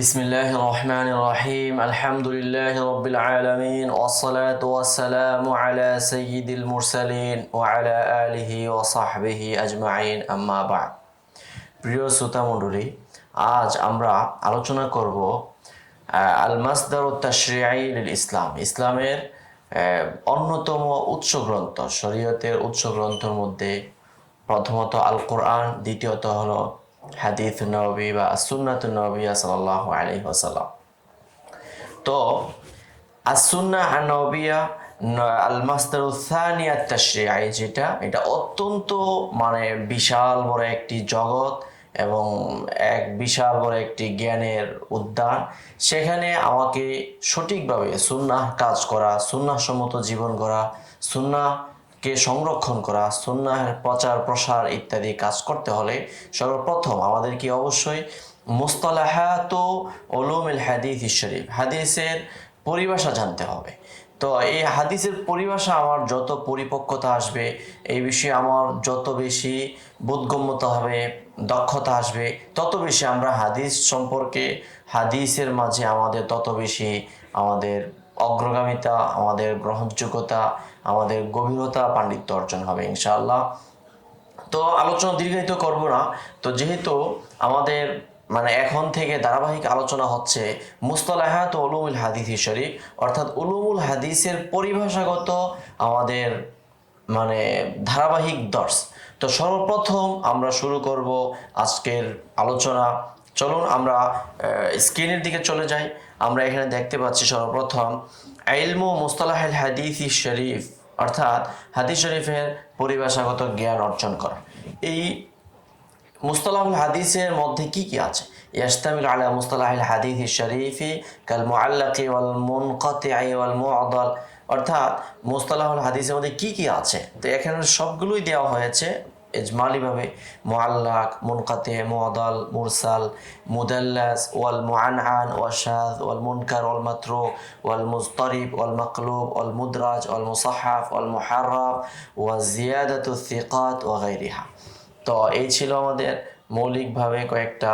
বিসমিল্লাহ রহমান রহিম আলহামদুলিল্লাহ রবিল আলমিন ওসলাত ওয়াসালাম আলা সঈদুল মুরসালিন ও আলা আলিহি ও সাহবিহি আজমাইন আম্মাবা প্রিয় শ্রোতা মন্ডলী আজ আমরা আলোচনা করব আল মাসদার তাশরিআই ইসলাম ইসলামের অন্যতম উৎস গ্রন্থ। শরীয়তের উৎস গ্রন্থর মধ্যে প্রথমত আল কোরআন দ্বিতীয়ত হলো হাদিস নবী বা সুন্নাত নবী সাল্লাহ আলাইহি ওয়াসাল্লাম। তো আসুন্না আনবিয়া আল মাস্তার উসানিয়া তাশরিআই যেটা এটা অত্যন্ত মানে বিশাল বড় একটি জগৎ এবং এক বিশাল বড় একটি জ্ঞানের উদ্যান। সেখানে আমাকে সঠিকভাবে সুন্নাহ কাজ করা, সুন্নাহ সম্মত জীবন করা সুন্নাহকে সংরক্ষণ করা সুন্নাহের প্রচার, প্রসার ইত্যাদি কাজ করতে হলে সর্বপ্রথম আমাদেরকে অবশ্যই মুস্তলাহাত ওলুমিল হাদিস শরীফ, হাদিসের পরিভাষা জানতে হবে। তো এই হাদিসের পরিভাষা আমার যত পরিপক্কতা আসবে, এই বিষয়ে আমার যত বেশি বোধগম্যতা হবে, দক্ষতা আসবে, তত বেশি আমরা হাদিস সম্পর্কে, হাদিসের মাঝে আমাদের তত বেশি আমাদের অগ্রগামিতা, আমাদের গ্রহণযোগ্যতা আমাদের গভীরতা পাণ্ডিত্য অর্জন হবে, ইনশাআল্লাহ। তো আলোচনা দীর্ঘায়িত করব না। তো যেহেতু আমাদের মানে এখন থেকে ধারাবাহিক আলোচনা হচ্ছে মুস্তলাহাত উলুমুল হাদিস শরীফ, অর্থাৎ উলুমুল হাদিসের পরিভাষাগত আমাদের মানে ধারাবাহিক দর্শ। তো সর্বপ্রথম আমরা শুরু করব আজকের আলোচনা। চলুন আমরা স্ক্রিনের দিকে চলে যাই। আমরা এখানে দেখতে পাচ্ছি সর্বপ্রথম ইলমু মুস্তলাহিল হাদিস শরীফ, অর্থাৎ হাদিস শরীফের পরিভাষাগত জ্ঞান অর্জন করা। এই মুস্তলাহুল হাদিসের মধ্যে কি কি আছে? আলা মুস্তলাহিল হাদিস শরীফি মুআল্লাকি ওয়াল মুনকাতিআই ওয়াল মুআদাল। অর্থাৎ মুস্তলাহুল হাদিসের মধ্যে কি কি আছে? তো এখানে সবগুলোই দেওয়া হয়েছে ইজমালিভাবে মুআল্লাক, মুনকাতে, মুআদাল, মুরসাল, মুদাল্লাস, ওয়াল মুআনআন, ওয়াশাদ, ওয়াল মুনকার, ওয়াল মাতরুক ওয়াল মুজতারিব, ওয়াল মাকলুব, ওয়াল মুদরাজ, ওয়াল মুসাহাফ, ওয়াল মুহাররাফ ওয়া জিয়াদাতু থিকাত ওয়া গায়রিহা। তো এই ছিল আমাদের মৌলিকভাবে কয়েকটা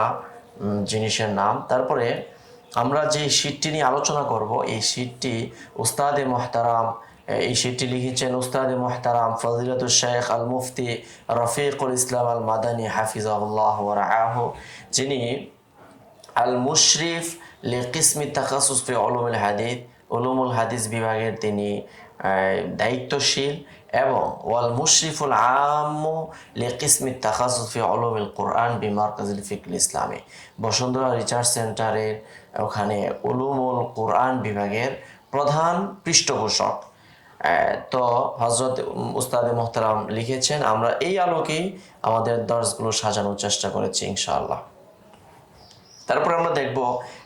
জিনিসের নাম। তারপরে আমরা যে শীটটি নিয়ে আলোচনা করব, এই শীটটি উস্তাদে মোহতারাম এই শীটটি লিখেছেন উস্তাদে মোহতারাম ফজিলাতুল শেখ আল মুফতি রফিকুল ইসলাম আল মাদানী হাফিজাহুল্লাহ রাহ যিনি আল মুশরিফ লি কিসমি তাকাসুস ফি হাদিস উলুমুল হাদিস বিভাগের তিনি দায়িত্বশীল এবং ওয়াল মুশরিফুল আম্মু লি কিসমি তাকাসুস ফি উলুমুল কোরআন বিমারকাজুল ফিকল ইসলামী। বসুন্ধরা রিসার্চ সেন্টারের ওখানে উলুমুল কোরআন বিভাগের প্রধান পৃষ্ঠপোষক। আহ, তো হজরত উস্তাদে মোহতারাম লিখেছেন, আমরা এই আলোকেই আমাদের দর্শগুলো সাজানোর চেষ্টা করেছি ইনশাআল্লাহ। তারপরে আমরা দেখব,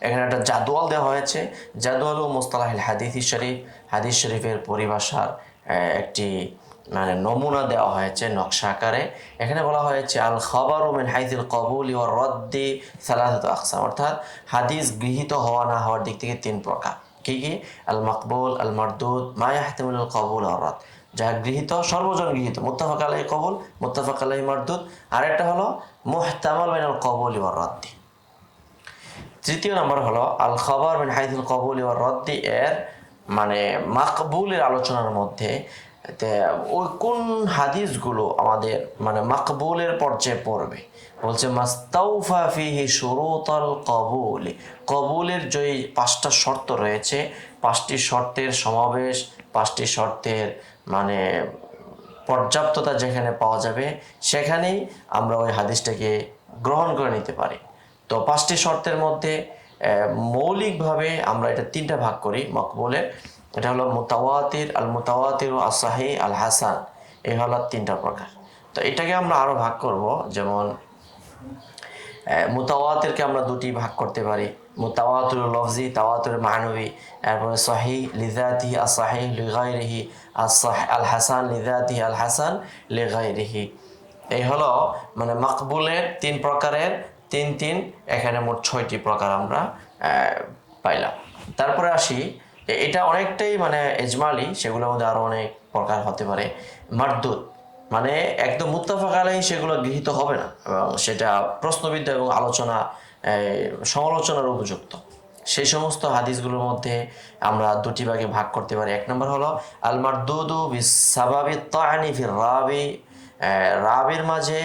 এখানে একটা জাদুয়াল দেওয়া হয়েছে। জাদুয়াল ও মুস্তালাহিল হাদিস শরীফ, হাদিস শরীফের পরিভাষার একটি মানে নমুনা দেওয়া হয়েছে নকশা আকারে। এখানে বলা হয়েছে আল খবর মিন হাইদিল কবুল ও রদ্দি সালাহাত আকসাম। অর্থাৎ হাদিস গৃহীত হওয়া না হওয়ার দিক থেকে তিন প্রকার। কি কি? আল মকবুল আল মারদুদ মায়া ইয়াহতামিল কবুল রদ। যা গৃহীত, সর্বজন গৃহীত। মোত্তাফাক আলাই কবুল, মুত্তাফাক আলাই আর একটা হলো মোহতামাল মিনাল কবুল ওয়ার রদ্দি তৃতীয় নম্বর হলো আল খবর মিন হাইদুল কবুল ও রদ্দি এর মানে মাকবুলের আলোচনার মধ্যে ওই কোন হাদিসগুলো আমাদের মানে মাকবুলের পর্যায়ে পড়বে? বলছে, মাস্তাউফা ফিহি কবুল। কবুলের যে পাঁচটা শর্ত রয়েছে, পাঁচটি শর্তের সমাবেশ, পাঁচটি শর্তের মানে পর্যাপ্ততা যেখানে পাওয়া যাবে, সেখানেই আমরা ওই হাদিসটাকে গ্রহণ করে নিতে পারি। তো পাঁচটি শর্তের মধ্যে মৌলিকভাবে আমরা এটা তিনটা ভাগ করি, মকবুলের। এটা হলো মোতাওয়াতির আল মোতাওয়াতির আসাহি আল হাসান এই হলো তিনটা প্রকার। তো এটাকে আমরা আরও ভাগ করব, যেমন মুতাওয়াতিরকে আমরা দুটি ভাগ করতে পারি। মুতাওয়াতুর লফজি, তাওয়াতুর মানবী। এরপরে সহি লিজাতি আসাহি লিগাইরিহি আসাহ আল হাসান লিজাতি আল হাসান লিগাইরিহি এই হলো মানে মাকবুলের তিন প্রকারের তিন তিন, এখানে মোট ছয়টি প্রকার আমরা পাইলাম। তারপরে আসি এটা অনেকটাই মানে এজমালি, সেগুলোর মধ্যে আরও অনেক প্রকার হতে পারে। মারদুদ মানে একদম মুত্তাফাক আলাই সেগুলো গৃহীত হবে না, এবং সেটা প্রশ্নবিদ্যা এবং আলোচনা সমালোচনার উপযুক্ত। সেই সমস্ত হাদিসগুলোর মধ্যে আমরা দুটি ভাগে ভাগ করতে পারি। এক নম্বর হলো আলমার দুদু বিসাবাবি তানি ফির রাবি রাবির মাঝে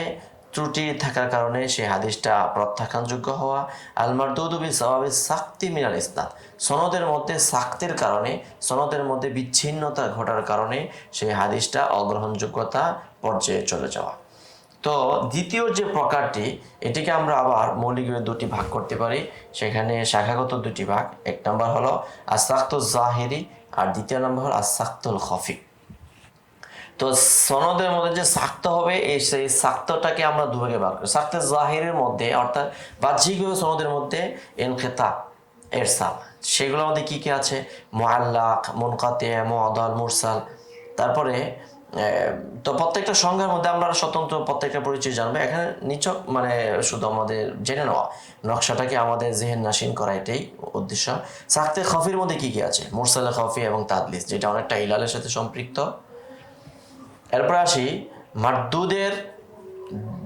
ত্রুটি থাকার কারণে সেই হাদিসটা প্রত্যাখ্যানযোগ্য হওয়া আলমার দুদুবি সাবাবি সাক্তি মিনাল ইসনাদ। সনদের মধ্যে সাক্তির কারণে, সনদের মধ্যে বিচ্ছিন্নতা ঘটার কারণে সেই হাদিসটা অগ্রহণযোগ্যতা পর্যায়ে চলে যাওয়া। তো দ্বিতীয় যে প্রকারটি, এটিকে আমরা আবার মৌলিকভাবে দুটি ভাগ করতে পারি। সেখানে শাখাগত দুটি ভাগ, এক নম্বর হলো আসাক্তুল জাহেরি আর দ্বিতীয় নম্বর হলো আসাক্তুল খফি তো সনদের মধ্যে যে সাক্ত হবে, এই সেই সাক্তটাকে আমরা দুভাগে ভাগ করি। সাক্তে জাহিরের মধ্যে, অর্থাৎ বাহ্যিকভাবে সনদের মধ্যে এনখেতা এরসাল সেগুলোর মধ্যে কী কী আছে? মোয়াল্লাক মুনকাতে মদাল মুরসাল। তারপরে তো প্রত্যেকটা সংজ্ঞার মধ্যে আমরা স্বতন্ত্র প্রত্যেকটা পরিচয় জানব। এখানে নিচক মানে শুধু আমাদের জেনে নেওয়া, নকশাটাকে আমাদের জেহেন নাসিন করা এটাই উদ্দেশ্য। সাক্তে খফির মধ্যে কি কি আছে? মুরসালে খফি এবং তাদলিস, যেটা অনেকটা ইলালের সাথে সম্পৃক্ত। এরপর আসি, মারদুদের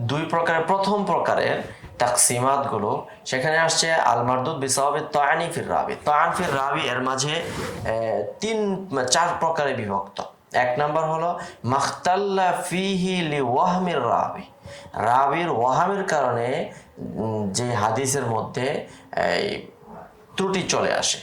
দুই প্রকারের, প্রথম প্রকারের তাকসিমাতগুলো। সেখানে আসছে আল মারদুদ বিসাবে তয়ানি ফির রাবি। তয়ান ফির রাবি এর মাঝে তিন, চার প্রকারে বিভক্ত। এক নম্বর হলো, মাখতাল্লা ফিহি লি ওয়াহমির রাবি। রাবির ওয়াহামের কারণে যে হাদিসের মধ্যে ত্রুটি চলে আসে।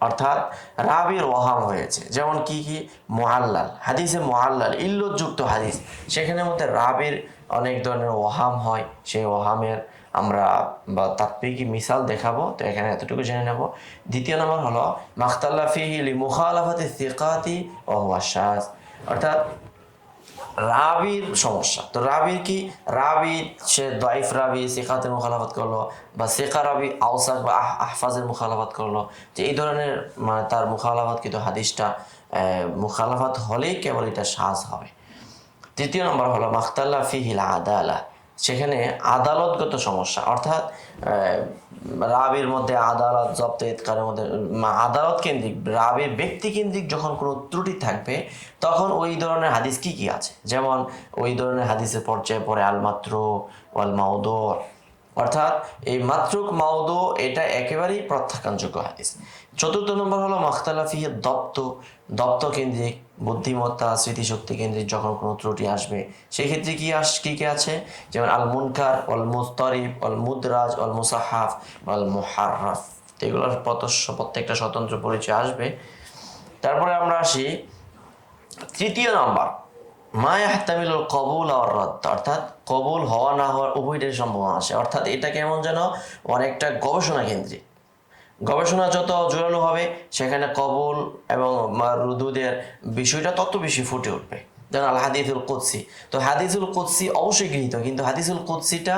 অর্থাৎ রাবির ওহাম হয়েছে। যেমন কি কি? মোহাল্লাল হাদিসে মোহাল্লাল ইল্লতযুক্ত হাদিস। সেখানে মধ্যে রাবির অনেক ধরনের ওহাম হয়। সেই ওহামের আমরা বা তাৎপিকি মিসাল দেখাবো। তো এখানে এতটুকু জেনে নেব। দ্বিতীয় নম্বর হলো মাখতাল্লাফিহিলি মুখালাফাতি সিকাতি ও অর্থাৎ রাবির সমস্যা। তো রাবির কি? রাবি, সে দাইফ রাবি শেখাতের মুখালাফাত করল বা শেখা রাবি আউসাক বা আহফাজের মুখালাফাত করল। যে এই ধরনের মানে তার মুখালাফাত কিন্তু হাদিসটা মুখালাফাত হলেই কেবল এটা সাজ হবে। তৃতীয় নম্বর হলো, মাখতাল্লা ফিহিল আদালা। সেখানে আদালতগত সমস্যা, অর্থাৎ রাবের মধ্যে আদালত জব্দ ইতকারের মধ্যে আদালত কেন্দ্রিক, রাবির ব্যক্তি কেন্দ্রিক যখন কোনো ত্রুটি থাকবে, তখন ওই ধরনের হাদিস কি কি আছে? যেমন ওই ধরনের হাদিসের পর্যায়ে পড়ে আলমাত্র ওয়াল অর্থাৎ এই মাত্রুক মাউদ এটা একেবারেই প্রত্যাখ্যানযোগ্য হাদিস। চতুর্থ নম্বর হলো মাখতালাফি দপ্ত। দপ্ত কেন্দ্রিক বুদ্ধিমত্তা, স্মৃতিশক্তি কেন্দ্রিক যখন কোনো ত্রুটি আসবে, সেক্ষেত্রে কি আস, কী কী আছে? যেমন আল মুনকার অল মুস্তরিফ অল মুদরাজ অল মুসাহাফ অল মুহাররাফ এগুলোর প্রত্যেকটা স্বতন্ত্র পরিচয় আসবে। তারপরে আমরা আসি তৃতীয় নাম্বার। মায়াহতামিল কবুল আর রদ, অর্থাৎ কবুল হওয়া না হওয়ার উভয়টাই সম্ভাবনা আছে। অর্থাৎ এটা কেমন যেন অনেকটা গবেষণা কেন্দ্রিক। গবেষণা যত জোরালো হবে, সেখানে কবুল এবং রুদুদের বিষয়টা তত বেশি ফুটে উঠবে। যেমন আল হাদিসুল কুৎসি তো হাদিসুল কুৎসি অবশ্যই গৃহীত, কিন্তু হাদিসুল কুৎসিটা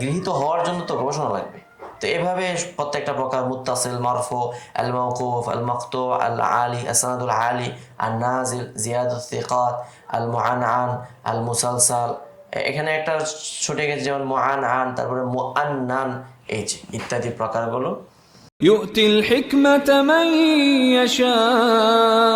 গৃহীত হওয়ার জন্য তো গবেষণা লাগবে। তো এভাবে প্রত্যেকটা প্রকার মুতাসিল মারফু আল মৌকুফ আল মকতু আল আলী আসানাদুল আলী আল নাজিল জিয়াদুল সিকাত আল মুআন আন আল মুসালসাল এখানে একটা ছুটে গেছে যেমন মুআন আন তারপরে মুআন্নান এই যে ইত্যাদি প্রকারগুলো يؤتي الحكمة من يشاء